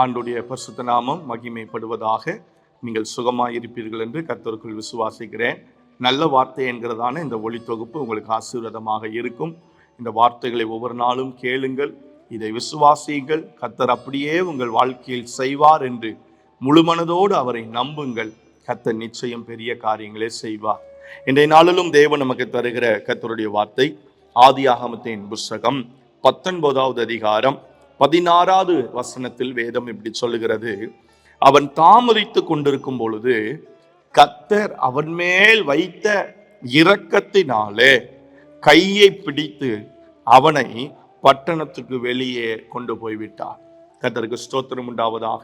ஆண்டுடைய பரிசுத்த நாமம் மகிமைப்படுவதாக நீங்கள் சுகமாக இருப்பீர்கள் என்று கர்த்தருக்குள் விசுவாசிக்கிறேன். நல்ல வார்த்தை என்கிறதான இந்த ஒளி தொகுப்பு உங்களுக்கு ஆசீர்வாதமாக இருக்கும். இந்த வார்த்தைகளை ஒவ்வொரு நாளும் கேளுங்கள். இதை விசுவாசியுங்கள். கர்த்தர் அப்படியே உங்கள் வாழ்க்கையில் செய்வார் என்று முழுமனதோடு அவரை நம்புங்கள். கத்தர் நிச்சயம் பெரிய காரியங்களே செய்வார். இன்றைய நாளிலும் தேவன் நமக்கு தருகிற கர்த்தருடைய வார்த்தை ஆதியாகமத்தின் புஸ்தகம் பத்தொன்பதாவது அதிகாரம் பதினாறாவது வசனத்தில் வேதம் இப்படி சொல்லுகிறது. அவன் தாமதித்து கொண்டிருக்கும் பொழுது கத்தர் அவன் மேல் வைத்த இரக்கத்தினாலே கையை பிடித்து அவனை பட்டணத்துக்கு வெளியே கொண்டு போய்விட்டார். கத்தருக்கு ஸ்தோத்திரம் உண்டாவதாக.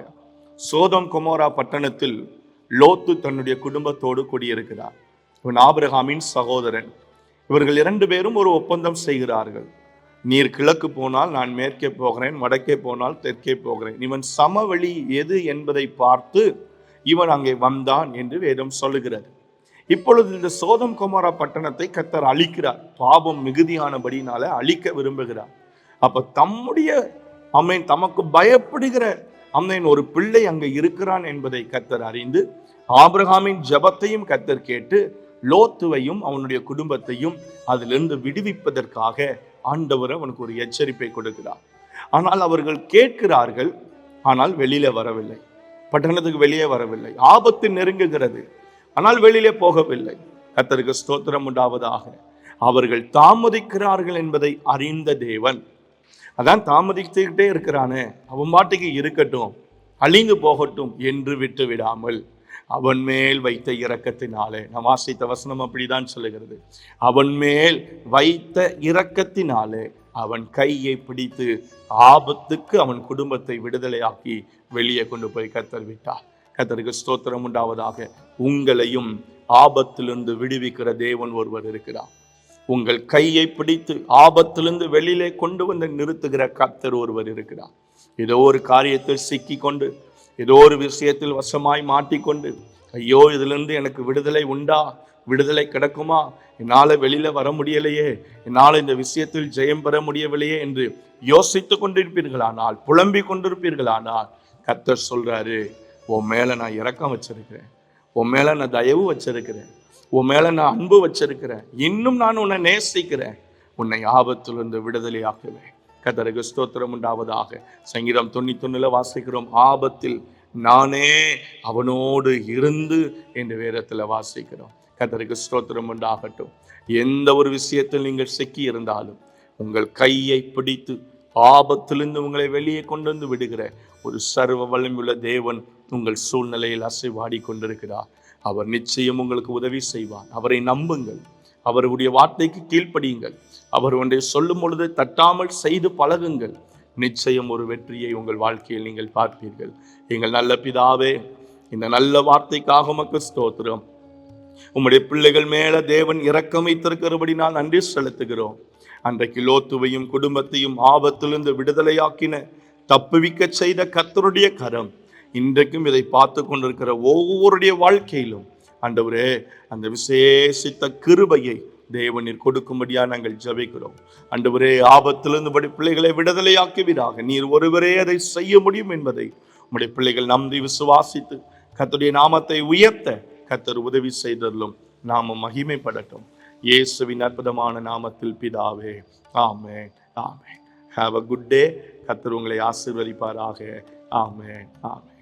சோதம் குமோரா பட்டணத்தில் லோத்து தன்னுடைய குடும்பத்தோடு குடியிருக்கிறார். இவன் ஆபிரகாமின் சகோதரன். இவர்கள் இரண்டு பேரும் ஒரு ஒப்பந்தம் செய்கிறார்கள். நீர் கிழக்கு போனால் நான் மேற்கே போகிறேன் வடக்கே போனால் தெற்கே போகிறேன். இவன் சமவெளி எது என்பதை பார்த்து இவன் அங்கே வந்தான் என்று வேதம் சொல்லுகிறது. இப்பொழுது இந்த சோதம் குமாரா பட்டணத்தை கத்தர் அழிக்கிறார். பாபம் மிகுதியானபடினால அழிக்க விரும்புகிறார். அப்ப தம்முடைய அம்மன் தமக்கு பயப்படுகிற அம்மன் ஒரு பிள்ளை அங்கே இருக்கிறான் என்பதை கத்தர் அறிந்து ஆபிரகாமின் ஜெபத்தையும் கத்தர் கேட்டு லோத்துவையும் அவனுடைய குடும்பத்தையும் அதிலிருந்து விடுவிப்பதற்காக ஆண்டவர் அவனுக்கு ஒரு எச்சரிப்பை கொடுக்கிறார். ஆனால் அவர்கள் கேட்கிறார்கள் ஆனால் வெளியில வரவில்லை. பட்டணத்துக்கு வெளியே வரவில்லை. ஆபத்து நெருங்குகிறது ஆனால் வெளியிலே போகவில்லை. கத்தருக்கு ஸ்தோத்திரம் உண்டாவதாக. அவர்கள் தாமதிக்கிறார்கள் என்பதை அறிந்த தேவன். அதான் தாமதித்துக்கிட்டே இருக்கிறானே. அவன் பாட்டுக்கு இருக்கட்டும் அழிந்து போகட்டும் என்று விட்டு விடாமல் அவன் மேல் வைத்த இரக்கத்தினாலே. நம் வாசித்த வசனம் அப்படிதான் சொல்லுகிறது. அவன் மேல் வைத்த இரக்கத்தினாலே அவன் கையை பிடித்து ஆபத்துக்கு அவன் குடும்பத்தை விடுதலையாக்கி வெளியே கொண்டு போய் கத்தர் விட்டார். கத்தருக்கு ஸ்தோத்திரம் உண்டாவதாக. உங்களையும் ஆபத்திலிருந்து விடுவிக்கிற தேவன் ஒருவர் இருக்கிறார். உங்கள் கையை பிடித்து ஆபத்திலிருந்து வெளியிலே கொண்டு வந்து நிறுத்துகிற கத்தர் ஒருவர் இருக்கிறார். ஏதோ ஒரு காரியத்தில் சிக்கி கொண்டு ஏதோ ஒரு விஷயத்தில் வசமாய் மாட்டிக்கொண்டு ஐயோ இதிலிருந்து எனக்கு விடுதலை உண்டா? விடுதலை கிடக்குமா? என்னால் வெளியில் வர முடியலையே. என்னால் இந்த விஷயத்தில் ஜெயம் பெற முடியவில்லையே என்று யோசித்து கொண்டிருப்பீர்களானால் புலம்பிக் கொண்டிருப்பீர்களானால் கத்தர் சொல்கிறாரு உன் மேலே நான் இறக்கம் வச்சிருக்கிறேன். உன் மேலே நான் தயவு வச்சிருக்கிறேன். உன் மேலே நான் அன்பு வச்சிருக்கிறேன். இன்னும் நான் உன்னை நேசிக்கிறேன். உன்னை ஆபத்திலிருந்து விடுதலையாக்குவேன். கத்தருக்கு ஸ்தோத்திரம் உண்டாவதாக. சங்கீதம் தொண்ணூத்தொன்னுல வாசிக்கிறோம் ஆபத்தில் நானே அவனோடு இருந்து என்ற வேதத்தில் வாசிக்கிறோம். கத்தருக்கு ஸ்தோத்திரம் உண்டாகட்டும். எந்த ஒரு விஷயத்தில் நீங்கள் சிக்கி இருந்தாலும் உங்கள் கையை பிடித்து ஆபத்திலிருந்து உங்களை வெளியே கொண்டு வந்து விடுகிற ஒரு சர்வ வலிமையுள்ள தேவன் உங்கள் சூழ்நிலையில் அசைவாடி கொண்டிருக்கிறார். அவர் நிச்சயம் உங்களுக்கு உதவி செய்வார். அவரை நம்புங்கள். அவருடைய வார்த்தைக்கு கீழ்ப்படியுங்கள். அவர் ஒன்றை சொல்லும் பொழுது தட்டாமல் செய்து பழகுங்கள். நிச்சயம் ஒரு வெற்றியை உங்கள் வாழ்க்கையில் நீங்கள் பார்ப்பீர்கள். எங்கள் நல்ல பிதாவே இந்த நல்ல வார்த்தைக்காக உமக்கு ஸ்தோத்திரம். உம்முடைய பிள்ளைகள் மேல தேவன் இரக்கம் வைத்திருக்கிறபடி நான் நன்றி செலுத்துகிறோம். அன்றைக்கு லோத்துவையும் குடும்பத்தையும் ஆபத்திலிருந்து விடுதலையாக்கின தப்புவிக்க செய்த கத்தருடைய கரம் இன்றைக்கும் இதை பார்த்து கொண்டிருக்கிற ஒவ்வொருடைய வாழ்க்கையிலும் ஆண்டவரே அந்த விசேஷித்த கிருபையை தேவனீர் கொடுக்கும்படியா நாங்கள் ஜபிக்கிறோம். ஆண்டவரே ஆபத்திலிருந்து படி பிள்ளைகளை விடுதலையாக்குவீராக. நீர் ஒருவரே அதை செய்ய முடியும் என்பதை உம்முடைய பிள்ளைகள் நம்பி விசுவாசித்து கர்த்தருடைய நாமத்தை உயர்த்த கத்தர் உதவி செய்தருளும். நாம மகிமைப்படட்டும். இயேசுவின் அற்புதமான நாமத்தில் பிதாவே ஆமே ஆமே ஹாவ் அ குட் டே கத்தர் உங்களை ஆசிர்வதிப்பாராக. ஆமே ஆமே